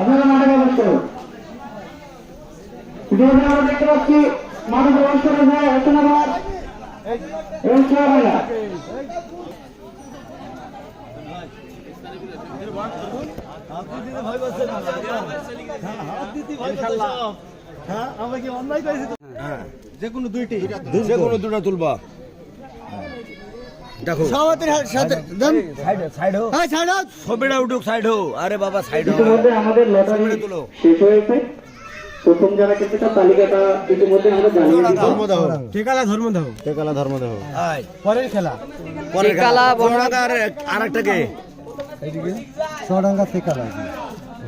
আপনারা মাঠে প্রবেশ করুন। ইতিমধ্যে আমরা দেখতে পাচ্ছি মাঠে প্রবেশ করে যায় এবং চুয়াডাঙ্গা যে কোনো দুইটি। যে কোনো দুটো তুলবা। দেখো। সভাপতির সাথে দেন। সাইড হোক হ্যাঁ ছাড়ো ছবিটা উঠুক সাইড হোক। আরে বাবা সাইড হোক। ইতিমধ্যে আমাদের লটারি শেষ হয়েছে। প্রথম যারা কিন্তু তার তালিকাটা ইতিমধ্যে আমরা জানিয়ে দিচ্ছি। ধর্মদাহ। ঠিকালা ধর্মদাহ। ঠিকালা ধর্মদাহ। আয়। পরের খেলা। পরে খেলা। বড়াটা আর আর কে চুয়াডাঙ্গা ঠিকালা।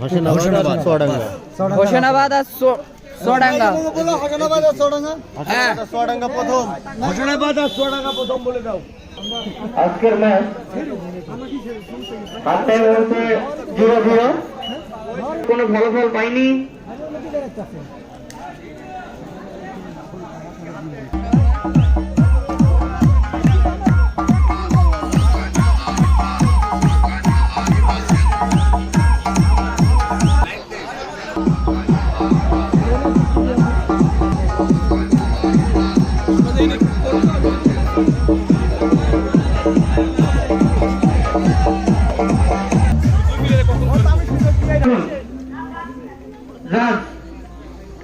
হোসেনাবাদ। চুয়াডাঙ্গা হোসেনাবাদ আর বলো হোসেনাবাদ আর চুয়াডাঙ্গা হ্যাঁ। চুয়াডাঙ্গা প্রথম। ঘোষণাবাদ আর চুয়াডাঙ্গা প্রথম বলে দাও। আজকের ম্যাচ হাফ টাইম হয়েছে জিরো জিরো। কোনো ফলাফল পাইনি।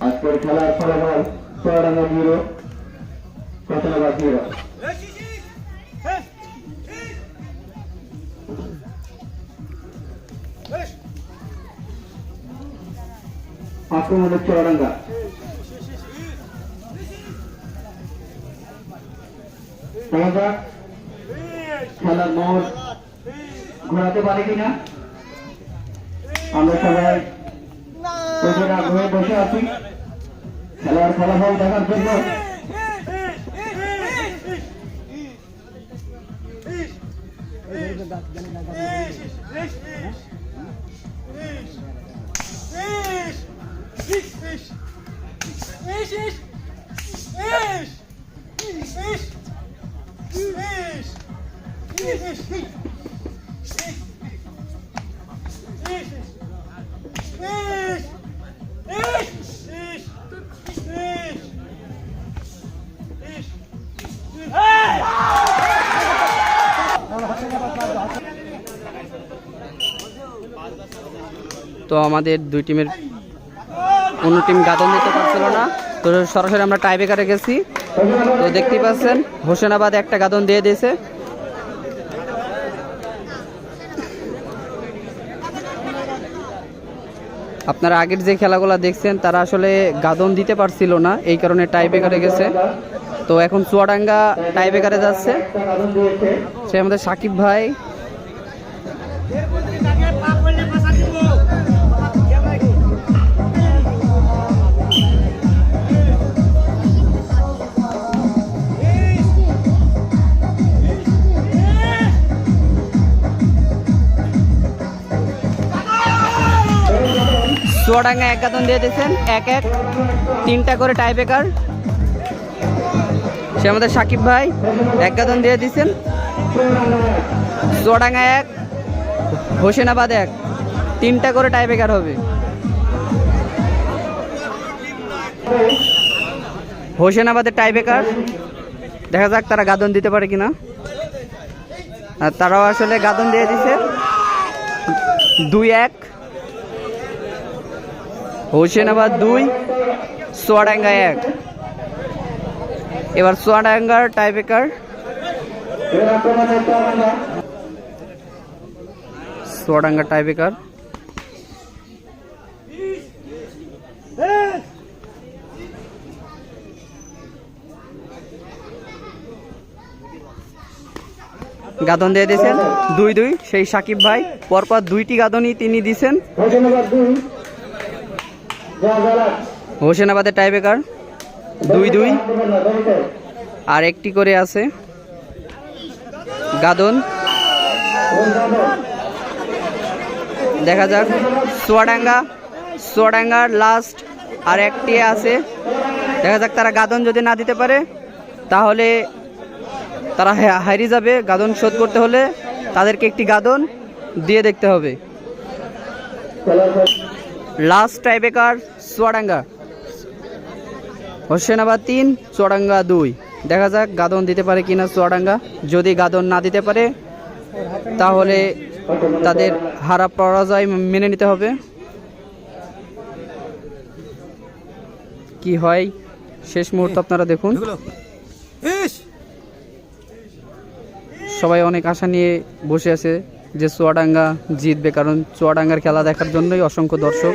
আজকের খেলার ফলাফল চুয়াডাঙ্গা জিরো কতনাবাদ আক্রমণের যাক খেলার মোড় ঘোরাতে পারে কিনা আমরা সবাই প্রচুর আগ্রহে বসে আছি খেলার ফলাফল দেখার জন্য তো আমাদের দুই টিমের কোনো টিম গাদন দিতে পারছিল না। তো সরাসরি আমরা টাই বেকারে গেছি। তো দেখতেই পাচ্ছেন, হোসেনাবাদ একটা গাদন দিয়ে দিয়েছে। আপনারা আগের যে খেলাগুলো দেখছেন, তারা আসলে গাদন দিতে পারছিল না, এই কারণে টাই বেকারে গেছে। তো এখন চুয়াডাঙ্গা টাই বেকারে যাচ্ছে। সে আমাদের সাকিব ভাই। চুয়াডাঙ্গা এক গাদন দিয়ে দিয়েছেন। এক এক, তিনটা করে টাই বেকার সে আমাদের সাকিব ভাই এক গাদন দিয়ে দিয়েছেন। চুয়াডাঙ্গা এক, হোসেনাবাদ এক। তিনটা করে টাই বেকার হবে। হোসেনাবাদের টাই বেকার দেখা যাক তারা গাদন দিতে পারে কিনা। আর তারাও আসলে গাদন দিয়ে দিছে দুই এক। হোসেনাবাদ দুই চুয়াডাঙ্গা এক। এবার সোয়াডাঙ্গার চুয়াডাঙ্গা সোয়াডাঙ্গার টাইব্রেকার গাদন দিয়ে দিয়েছেন। দুই দুই, সেই সাকিব ভাই। পরপর দুইটি গাদনই তিনি জয়গালা হোসেনাবাদের টাইব্রেকার দুই দুই। আর একটি করে আছে। গাদন। দেখা যাক। সোয়াডাঙ্গা। সোয়াডাঙ্গার লাস্ট আর একটি আছে। দেখা যাক তারা গাদন যদি না দিতে পারে, তাহলে তারা হারিয়ে যাবে গাদন শোধ করতে হলে। তাদেরকে একটি গাদন দিয়ে দেখতে হবে। লাস্ট টাইবেকার চুয়াডাঙ্গা। হোসেনাবাদ তিন চুয়াডাঙ্গা দুই। দেখা যাক গাদন দিতে পারে কিনা চুয়াডাঙ্গা। যদি গাদন না দিতে পারে তাহলে তাদের হারা পরাজয় মেনে নিতে হবে। কি হয়? শেষ মুহূর্ত আপনারা দেখুন। সবাই অনেক আশা নিয়ে বসে আছে। যে চুয়াডাঙ্গা জিতবে, কারণ চুয়াডাঙ্গার খেলা দেখার জন্যই অসংখ্য দর্শক।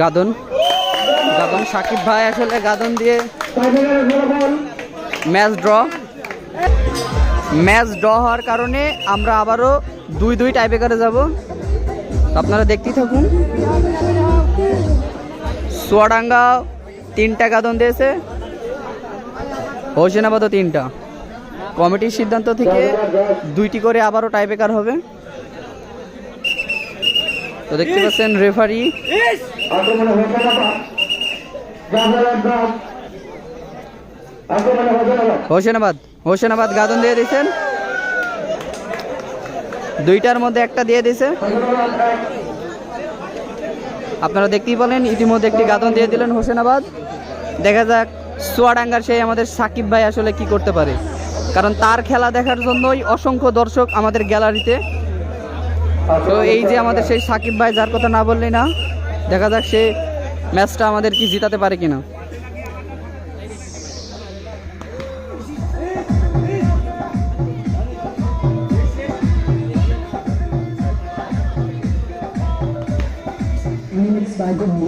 গাদন গাদন, সাকিব ভাই আসলে গাদন দিয়ে ম্যাচ ড্র। ম্যাচ ড্র হওয়ার কারণে আমরা আবারও দুই দুই টাইব্রেকারে যাব। আপনারা দেখতেই থাকুন। সোয়াডাঙ্গা তিনটা গাদন দিয়েছে। হোসেনাবাদও তিনটা। কমিটির সিদ্ধান্ত থেকে দুইটি করে আবারও টাইব্রেকার হবে। তো দেখতে পাচ্ছেন রেফারি। হোসেনাবাদ জয়গালা হোসেনাবাদ হোসেনাবাদ হোসেনাবাদ গাদন দিয়ে দিয়েছেন। দুইটার মধ্যে একটা দিয়ে দিয়েছে। আপনারা দেখতেই বলেন ইতিমধ্যে একটি গাদন দিয়ে দিলেন হোসেনাবাদ। দেখা যাক সোয়াডাঙ্গার সেই আমাদের সাকিব ভাই আসলে কি করতে পারে। কারণ তার খেলা দেখার জন্যই অসংখ্য দর্শক আমাদের গ্যালারিতে। তো এই যে আমাদের সেই সাকিব ভাই, যার কথা না বললেই না, দেখা যাক সে ম্যাচটা আমাদের কি জিতাতে পারে কিনা। Remixed by Gumbu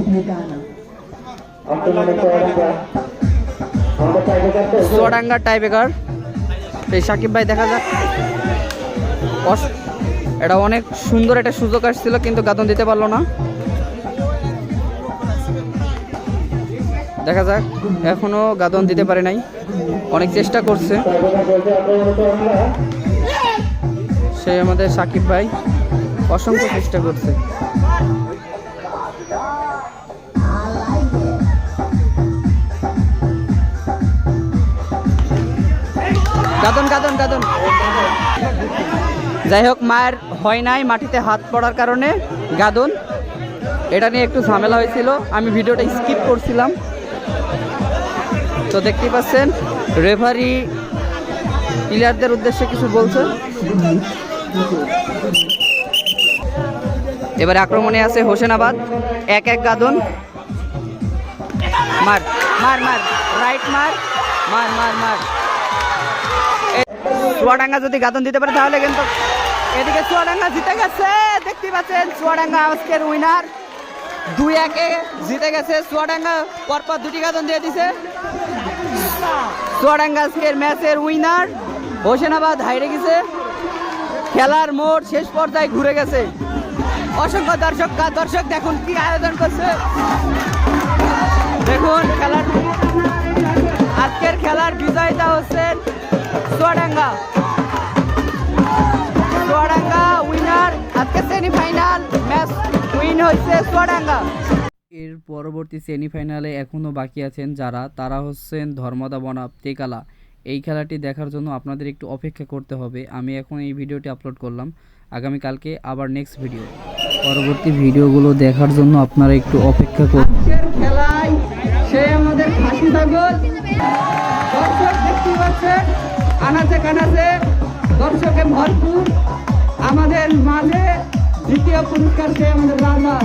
Nagana. আক্রমণে চুয়াডাঙ্গা আমাদের টাইব্রেকার তো সোয়াডাঙ্গার টাইব্রেকার সেই সাকিব ভাই দেখা যাক। এটা অনেক সুন্দর একটা সুযোগ আসছিল, কিন্তু গাদন দিতে পারল না। দেখা যাক, এখনও গাদন দিতে পারে নাই। অনেক চেষ্টা করছে। সে আমাদের সাকিব ভাই অসংখ্য চেষ্টা করছে। গাদন গাদন গাদন। যাই হোক, মায়ের হয় নাই, মাটিতে হাত পড়ার কারণে গাদন। এটা নিয়ে একটু ঝামেলা হয়েছিল, আমি ভিডিওটা স্কিপ করছিলাম। তো দেখতেই পাচ্ছেন রেফারি প্লেয়ারদের উদ্দেশ্যে কিছু বলছে। এবারে আক্রমণে আছে হোসেনাবাদ, এক এক গাদন। মার মার মার রাইট মার মার মার মার। চুয়াডাঙ্গা যদি গাদন দিতে পারে তাহলে কিন্তু এদিকে চুয়াডাঙ্গা জিতে গেছে। দেখতে পাচ্ছেন, চুয়াডাঙ্গা আজকের উইনার দুই একে জিতে গেছে, চুয়াডাঙ্গা পরপর দুটি গাদন দিয়ে দিছে। চুয়াডাঙ্গা আজকের ম্যাচের উইনার হোসেনাবাদ হাইরে গেছে। খেলার মোড় শেষ পর্যায়ে ঘুরে গেছে। অসংখ্য দর্শক দর্শক দেখুন কি আয়োজন করছে। দেখুন খেলার আজকের খেলার বিজয়িতা হচ্ছেন চুয়াডাঙ্গা চুয়াডাঙ্গা উইনার আজকে সেমিফাইনাল ম্যাচ উইন চুয়াডাঙ্গা এর পরবর্তী সেমিফাইনালে এখনও বাকি আছেন যারা তারা হচ্ছেন ধর্মদা বনাম টেকালা। এই খেলাটি দেখার জন্য আপনাদের একটু অপেক্ষা করতে হবে। আমি এখন এই ভিডিওটি আপলোড করলাম। আগামীকালকে আবার নেক্সট ভিডিও পরবর্তী ভিডিওগুলো দেখার জন্য আপনারা একটু অপেক্ষা করুন। খেলায় সে আমাদের ফাঁসি ছাগল দর্শক দেখতে পাচ্ছেন আনাচে কানাচে দর্শকে ভরপুর। আমাদের মাঝে দ্বিতীয় পুরস্কার আমাদের রাজা